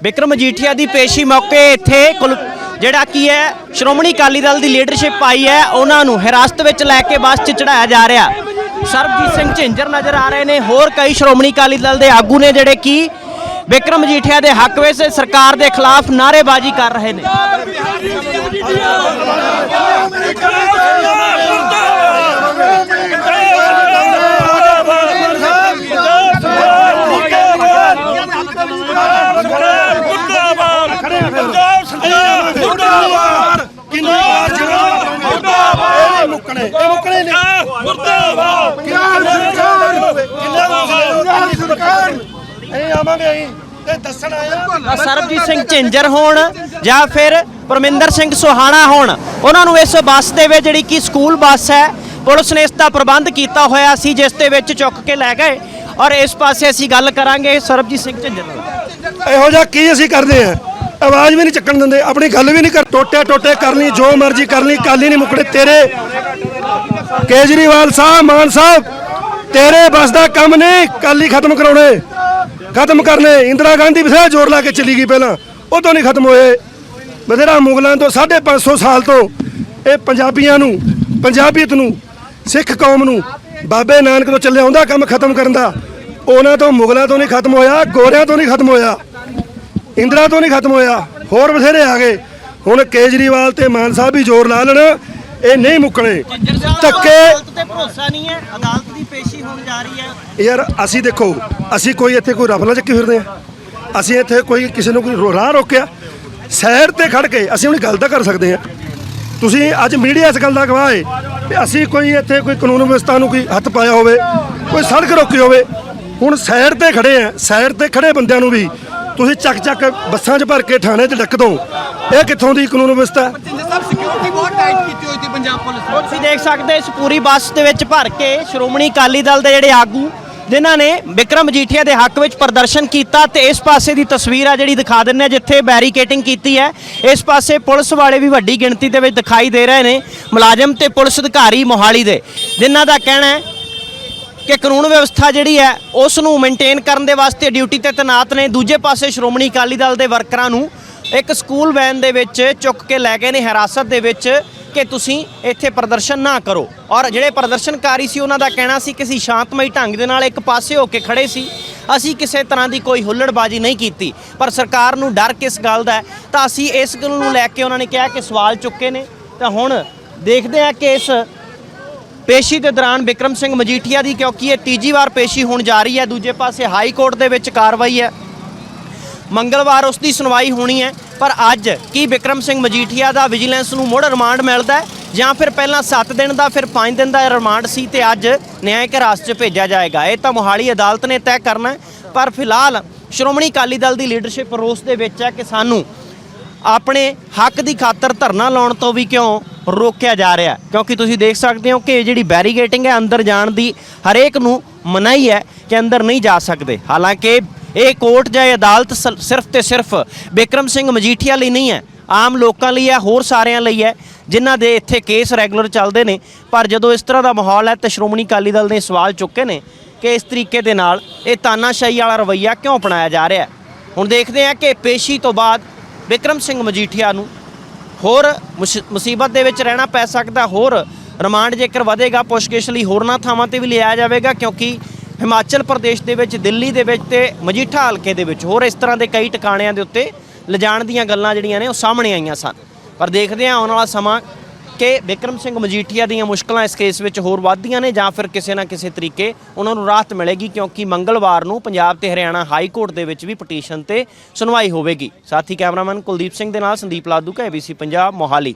ਵਿਕਰਮ ਮਜੀਠੀਆ ਦੀ ਪੇਸ਼ੀ ਮੌਕੇ ਇੱਥੇ ਕੁਲ- ਜਿਹੜਾ ਕੀ ਹੈ, ਸ਼੍ਰੋਮਣੀ ਅਕਾਲੀ ਦਲ ਦੀ ਲੀਡਰਸ਼ਿਪ ਆਈ ਹੈ, ਉਹਨਾਂ ਨੂੰ ਹਿਰਾਸਤ ਵਿੱਚ ਲੈ ਕੇ ਬੱਸ 'ਚ ਚੜਾਇਆ ਜਾ ਰਿਹਾ। ਸਰਬਜੀਤ ਸਿੰਘ ਝਿੰਜਰ ਨਜ਼ਰ ਆ ਰਹੇ ਨੇ, ਹੋਰ ਕਈ ਸ਼੍ਰੋਮਣੀ ਅਕਾਲੀ ਦਲ ਦੇ ਆਗੂ ਨੇ ਜਿਹੜੇ ਕੀ ਵਿਕਰਮ ਮਜੀਠੀਆ ਦੇ ਹੱਕ ਵਿੱਚ ਸਰਕਾਰ ਦੇ ਖਿਲਾਫ ਨਾਅਰੇਬਾਜ਼ੀ ਕਰ ਰਹੇ ਨੇ ਪੰਜਾਬ ਸਰਕਾਰ ਮੁਰਦਾਬਾਦ ਕਿੰਨੀ ਵਾਰ ਜਨਾਬ ਮੁਰਦਾਬਾਦ ਇਹ ਮੁੱਕਣੇ ਇਹ ਮੁੱਕਣੇ ਨੇ ਮੁਰਦਾਬਾਦ ਕਿੰਨੀ ਸਰਕਾਰ ਸਰਕਾਰ ਇਹ ਆਵਾਂਗੇ ਅਸੀਂ ਤੇ ਦੱਸਣ ਆਇਆ। ਤਾਂ ਸਰਬਜੀਤ ਸਿੰਘ ਝਿੰਜਰ ਹੋਣ ਜਾਂ ਫਿਰ ਪਰਮਿੰਦਰ ਸਿੰਘ ਸੁਹਾਣਾ ਹੋਣ ਉਹਨਾਂ ਨੂੰ ਇਸ ਬੱਸ ਦੇ ਵਿੱਚ ਜਿਹੜੀ ਕਿ ਸਕੂਲ ਬੱਸ ਹੈ ਪੁਲਿਸ ਨੇ ਇਸ ਦਾ ਪ੍ਰਬੰਧ ਕੀਤਾ ਹੋਇਆ ਸੀ ਜਿਸ ਦੇ ਵਿੱਚ ਚੁੱਕ ਕੇ ਲੈ ਗਏ। ਔਰ ਇਸ ਪਾਸੇ ਅਸੀਂ ਗੱਲ ਕਰਾਂਗੇ ਸਰਬਜੀਤ ਸਿੰਘ ਝਿੰਜਰ ਨਾਲ। ਇਹੋ ਜਿਹਾ ਕੀ ਅਸੀਂ ਕਰਦੇ ਆ ਆਵਾਜ਼ ਵੀ ਨਹੀਂ ਚੱਕਣ ਦਿੰਦੇ ਆਪਣੀ ਗੱਲ ਵੀ ਨਹੀਂ ਕਰ ਟੋਟੇ ਟੋਟੇ ਕਰਨੀ ਜੋ ਮਰਜ਼ੀ ਕਰਨੀ ਕਾਲੀ ਨਹੀਂ ਮੁਕੜੇ। ਤੇਰੇ ਕੇਜਰੀਵਾਲ ਸਾਹਿਬ ਮਾਨ ਸਾਹਿਬ ਤੇਰੇ ਬਸ ਦਾ ਕੰਮ ਨਹੀਂ ਕਾਲੀ ਖਤਮ ਕਰਾਉਣੇ। ਖਤਮ ਕਰਨੇ। ਇੰਦਰਾ ਗਾਂਧੀ ਬਥੇਰਾ ਜ਼ੋਰ ਲਾ ਕੇ ਚਲੀ ਗਈ ਪਹਿਲਾਂ। ਉਹ ਤੋਂ ਨਹੀਂ ਖਤਮ ਹੋਏ। ਬਥੇਰਾ ਮੁਗਲਾਂ ਤੋਂ 550 ਸਾਲ ਤੋਂ ਇਹ ਪੰਜਾਬੀਆਂ ਨੂੰ, ਪੰਜਾਬੀਅਤ ਨੂੰ, ਸਿੱਖ ਕੌਮ ਨੂੰ, ਬਾਬੇ ਨਾਨਕ ਤੋਂ ਚੱਲਿਆ ਆਉਂਦਾ ਕੰਮ ਖਤਮ ਕਰਨ ਦਾ। ਉਹਨਾਂ ਤੋਂ ਮੁਗਲਾਂ ਤੋਂ ਨਹੀਂ ਖਤਮ ਹੋਇਆ, ਗੋਰਿਆਂ ਤੋਂ ਨਹੀਂ ਖਤਮ ਹੋਇਆ। ਇੰਦਰਾ ਤੋਂ ਨਹੀਂ ਖਤਮ ਹੋਇਆ। ਹੋਰ ਬਥੇਰੇ ਆ ਗਏ। ਹੁਣ ਕੇਜਰੀਵਾਲ ਤੇ ਮਾਨ ਸਾਹਿਬ ਵੀ ਜ਼ੋਰ ਲਾ ਲੈਣ। ਇਹ ਨਹੀਂ ਮੁੱਕਣੇ। ਧੱਕੇ। ਤੇ ਭਰੋਸਾ ਨਹੀਂ ਹੈ। ਅਦਾਲਤ ਦੀ ਪੇਸ਼ੀ ਹੋਣ ਜਾ ਰਹੀ ਹੈ। ਯਾਰ ਅਸੀਂ ਦੇਖੋ ਅਸੀਂ ਕੋਈ ਇੱਥੇ ਕੋਈ ਰਫਲਾ ਚੱਕੀ ਫਿਰਦੇ ਆ। ਅਸੀਂ ਇੱਥੇ ਕੋਈ ਕਿਸੇ ਨੂੰ ਕੋਈ ਰਾਹ ਰੋਕਿਆ। ਸਾਈਡ ਤੇ ਖੜ ਕੇ ਅਸੀਂ ਆਪਣੀ ਗੱਲ ਤਾਂ ਕਰ ਸਕਦੇ ਆ ਤੁਸੀਂ ਅੱਜ ਮੀਡੀਆ ਇਸ ਗੱਲ ਦਾ ਗਵਾਹ ਹੈ ਕਿ ਅਸੀਂ ਕੋਈ ਇੱਥੇ ਕੋਈ ਕਾਨੂੰਨ ਵਿਵਸਥਾ ਨੂੰ ਕੋਈ ਹੱਥ ਪਾਇਆ ਹੋਵੇ ਕੋਈ ਸੜਕ ਰੋਕੀ ਹੋਵੇ। ਹੁਣ ਸਾਈਡ ਤੇ ਖੜੇ ਆ ਸਾਈਡ ਤੇ ਖੜੇ ਬੰਦਿਆਂ ਨੂੰ ਵੀ ਤੁਸੀਂ ਚੱਕ ਚੱਕ ਬੱਸਾਂ 'ਚ ਭਰ ਕੇ ਥਾਣੇ 'ਚ ਡੱਕ ਦੋ। ਇਹ ਕਿੱਥੋਂ ਦੀ ਕਾਨੂੰਨ ਵਿਵਸਥਾ ਹੈ? ਸਾਹਿਬ ਸਿਕਿਉਰਿਟੀ ਬਹੁਤ ਟਾਈਟ ਕੀਤੀ ਹੋਈ ਸੀ ਪੰਜਾਬ ਪੁਲਿਸ ਨੇ। ਤੁਸੀਂ ਦੇਖ ਸਕਦੇ ਇਸ ਪੂਰੀ ਬੱਸ ਦੇ ਵਿੱਚ ਭਰ ਕੇ ਸ਼੍ਰੋਮਣੀ ਅਕਾਲੀ ਦਲ ਦੇ ਜਿਹੜੇ ਆਗੂ, ਜਿਨ੍ਹਾਂ ਨੇ ਵਿਕਰਮ ਮਜੀਠੀਆ ਦੇ ਹੱਕ ਵਿੱਚ ਪ੍ਰਦਰਸ਼ਨ ਕੀਤਾ ਤੇ ਇਸ ਪਾਸੇ ਦੀ ਤਸਵੀਰ ਆ ਜਿਹੜੀ ਦਿਖਾ ਦਿੰਨੇ ਆ ਜਿੱਥੇ ਬੈਰੀਕੇਟਿੰਗ ਕੀਤੀ ਹੈ। ਇਸ ਪਾਸੇ ਪੁਲਿਸ ਵਾਲੇ ਵੀ ਵੱਡੀ ਗਿਣਤੀ ਦੇ ਵਿੱਚ ਦਿਖਾਈ ਦੇ ਰਹੇ ਨੇ, ਮੁਲਾਜ਼ਮ ਤੇ ਪੁਲਿਸ ਅਧਿਕਾਰੀ ਮੋਹਾਲੀ ਦੇ, ਜਿਨ੍ਹਾਂ ਦਾ ਕਹਿਣਾ ਹੈ ਕਿ ਕਾਨੂੰਨ ਵਿਵਸਥਾ ਜਿਹੜੀ ਹੈ, ਉਸ ਨੂੰ ਮੇਨਟੇਨ ਕਰਨ ਦੇ ਵਾਸਤੇ ਡਿਊਟੀ ਤੇ ਤੈਨਾਤ ਨੇ। ਦੂਜੇ ਪਾਸੇ ਸ਼੍ਰੋਮਣੀ ਅਕਾਲੀ ਦਲ ਦੇ ਵਰਕਰਾਂ ਨੂੰ ਇੱਕ ਸਕੂਲ ਵੈਨ ਦੇ ਵਿੱਚ ਚੁੱਕ ਕੇ ਲੈ ਗਏ ਨੇ। ਹਿਰਾਸਤ ਦੇ ਵਿੱਚ ਕਿ ਤੁਸੀਂ ਇੱਥੇ ਪ੍ਰਦਰਸ਼ਨ ਨਾ ਕਰੋ। ਔਰ ਜਿਹੜੇ ਪ੍ਰਦਰਸ਼ਨਕਾਰੀ ਸੀ, ਉਹਨਾਂ ਦਾ ਕਹਿਣਾ ਸੀ ਕਿ ਅਸੀਂ ਸ਼ਾਂਤਮਈ ਢੰਗ ਦੇ ਨਾਲ ਇੱਕ ਪਾਸੇ ਹੋ ਕੇ ਖੜੇ ਸੀ। ਅਸੀਂ ਕਿਸੇ ਤਰ੍ਹਾਂ ਦੀ ਕੋਈ ਹੁੱਲੜਬਾਜ਼ੀ ਨਹੀਂ ਕੀਤੀ, ਪਰ ਸਰਕਾਰ ਨੂੰ ਡਰ ਕਿਸ ਗੱਲ ਦਾ ਤਾਂ ਅਸੀਂ ਇਸ ਗੱਲ ਨੂੰ ਲੈ ਕੇ ਉਹਨਾਂ ਨੇ ਕਿਹਾ ਕਿ ਸਵਾਲ ਚੁੱਕੇ ਨੇ। ਤਾਂ ਹੁਣ ਦੇਖਦੇ ਹਾਂ ਕਿ ਇਸ ਪੇਸ਼ੀ ਦੇ ਦੌਰਾਨ ਬਿਕਰਮ ਸਿੰਘ ਮਜੀਠੀਆ ਦੀ, ਕਿਉਂਕਿ ਇਹ ਤੀਜੀ ਵਾਰ ਪੇਸ਼ੀ ਹੋਣ ਜਾ ਰਹੀ ਹੈ, ਦੂਜੇ ਪਾਸੇ ਹਾਈ ਕੋਰਟ ਦੇ ਵਿੱਚ ਕਾਰਵਾਈ ਹੈ। ਮੰਗਲਵਾਰ ਉਸ ਦੀ ਸੁਣਵਾਈ ਹੋਣੀ ਹੈ। ਪਰ ਅੱਜ ਕੀ ਵਿਕਰਮ ਸਿੰਘ ਮਜੀਠੀਆ ਦਾ ਵਿਜੀਲੈਂਸ ਨੂੰ ਮੁੜ ਰਿਮਾਂਡ ਮਿਲਦਾ ਜਾਂ ਫਿਰ ਪਹਿਲਾਂ 7 ਦਿਨ ਦਾ, ਫਿਰ 5 ਦਿਨ ਦਾ ਰਿਮਾਂਡ ਸੀ ਤੇ ਅੱਜ ਨਿਆਂਇਕ ਹਿਰਾਸਤ 'ਚ ਭੇਜਿਆ ਜਾਏਗਾ। ਇਹ ਤਾਂ ਮੋਹਾਲੀ ਅਦਾਲਤ ਨੇ ਤੈਅ ਕਰਨਾ ਪਰ ਫਿਲਹਾਲ ਸ਼੍ਰੋਮਣੀ ਅਕਾਲੀ ਦਲ ਦੀ ਲੀਡਰਸ਼ਿਪ ਰੋਸ ਦੇ ਵਿੱਚ ਹੈ ਕਿ ਸਾਨੂੰ ਆਪਣੇ ਹੱਕ ਦੀ ਖਾਤਰ ਧਰਨਾ ਲਾਉਣ ਤੋਂ ਵੀ ਕਿਉਂ ਰੋਕਿਆ ਜਾ ਰਿਹਾ ਕਿਉਂਕਿ ਤੁਸੀਂ ਦੇਖ ਸਕਦੇ ਹੋ ਕਿ ਜਿਹੜੀ ਬੈਰੀਗੇਟਿੰਗ ਹੈ, ਅੰਦਰ ਜਾਣ ਦੀ ਹਰੇਕ ਨੂੰ ਮਨਾਹੀ ਹੈ ਕਿ ਅੰਦਰ ਨਹੀਂ ਜਾ ਸਕਦੇ। ਹਾਲਾਂਕਿ ਇਹ ਕੋਰਟ ਜਾਂ ਇਹ ਅਦਾਲਤ ਸ- ਸਿਰਫ ਤੇ ਸਿਰਫ ਬਿਕਰਮ ਸਿੰਘ ਮਜੀਠੀਆ ਲਈ ਨਹੀਂ ਹੈ। ਆਮ ਲੋਕਾਂ ਲਈ ਹੈ, ਹੋਰ ਸਾਰਿਆਂ ਲਈ ਹੈ, ਜਿਨ੍ਹਾਂ ਦੇ ਇੱਥੇ ਕੇਸ ਰੈਗੂਲਰ ਚੱਲਦੇ ਨੇ। ਪਰ ਜਦੋਂ ਇਸ ਤਰ੍ਹਾਂ ਦਾ ਮਾਹੌਲ ਹੈ ਤੇ ਸ਼੍ਰੋਮਣੀ ਅਕਾਲੀ ਦਲ ਨੇ ਸਵਾਲ ਚੁੱਕੇ ਨੇ ਕਿ ਇਸ ਤਰੀਕੇ ਦੇ ਨਾਲ ਇਹ ਤਾਨਾਸ਼ਾਹੀ ਵਾਲਾ ਰਵੱਈਆ ਕਿਉਂ ਅਪਣਾਇਆ ਜਾ ਰਿਹਾ ਹੈ। ਹੁਣ ਦੇਖਦੇ ਹਾਂ ਕਿ ਪੇਸ਼ੀ ਤੋਂ ਬਾਅਦ ਵਿਕਰਮ ਸਿੰਘ ਮਜੀਠੀਆ ਨੂੰ ਹੋਰ ਮੁਸ਼- ਮੁਸੀਬਤ ਦੇ ਵਿੱਚ ਰਹਿਣਾ ਪੈ ਸਕਦਾ, ਹੋਰ ਰਿਮਾਂਡ ਜੇਕਰ ਵਧੇਗਾ, ਪੁੱਛਗਿੱਛ ਲਈ ਹੋਰਨਾਂ ਥਾਵਾਂ ਤੇ ਵੀ ਲਿਆ ਜਾਵੇਗਾ, ਕਿਉਂਕਿ ਹਿਮਾਚਲ ਪ੍ਰਦੇਸ਼ ਦੇ ਵਿੱਚ, ਦਿੱਲੀ ਦੇ ਵਿੱਚ ਤੇ ਮਜੀਠਾ ਹਲਕੇ ਦੇ ਵਿੱਚ ਹੋਰ ਇਸ ਤਰ੍ਹਾਂ ਦੇ ਕਈ ਟਿਕਾਣਿਆਂ ਦੇ ਉੱਤੇ ਲਿਜਾਣ ਦੀਆਂ ਗੱਲਾਂ ਜਿਹੜੀਆਂ ਨੇ ਉਹ ਸਾਹਮਣੇ ਆਈਆਂ ਸਨ। ਪਰ ਦੇਖਦੇ ਹਾਂ ਆਉਣ ਵਾਲਾ ਸਮਾਂ ਕਿ ਵਿਕਰਮ ਸਿੰਘ ਮਜੀਠੀਆ ਦੀਆਂ ਮੁਸ਼ਕਲਾਂ ਇਸ ਕੇਸ ਵਿੱਚ ਹੋਰ ਵੱਧਦੀਆਂ ਨੇ ਜਾਂ ਫਿਰ ਕਿਸੇ ਨਾ ਕਿਸੇ ਤਰੀਕੇ ਉਹਨਾਂ ਨੂੰ ਰਾਹਤ ਮਿਲੇਗੀ ਕਿਉਂਕਿ ਮੰਗਲਵਾਰ ਨੂੰ ਪੰਜਾਬ ਤੇ ਹਰਿਆਣਾ ਹਾਈ ਕੋਰਟ ਦੇ ਵਿੱਚ ਵੀ ਪਟੀਸ਼ਨ ਤੇ ਸੁਣਵਾਈ ਹੋਵੇਗੀ। ਸਾਥੀ ਕੈਮਰਾਮੈਨ ਕੁਲਦੀਪ ਸਿੰਘ ਦੇ ਨਾਲ ਸੰਦੀਪ ਲਾਦੂ ਕਾ ਏਬੀਸੀ ਪੰਜਾਬ, ਮੋਹਾਲੀ।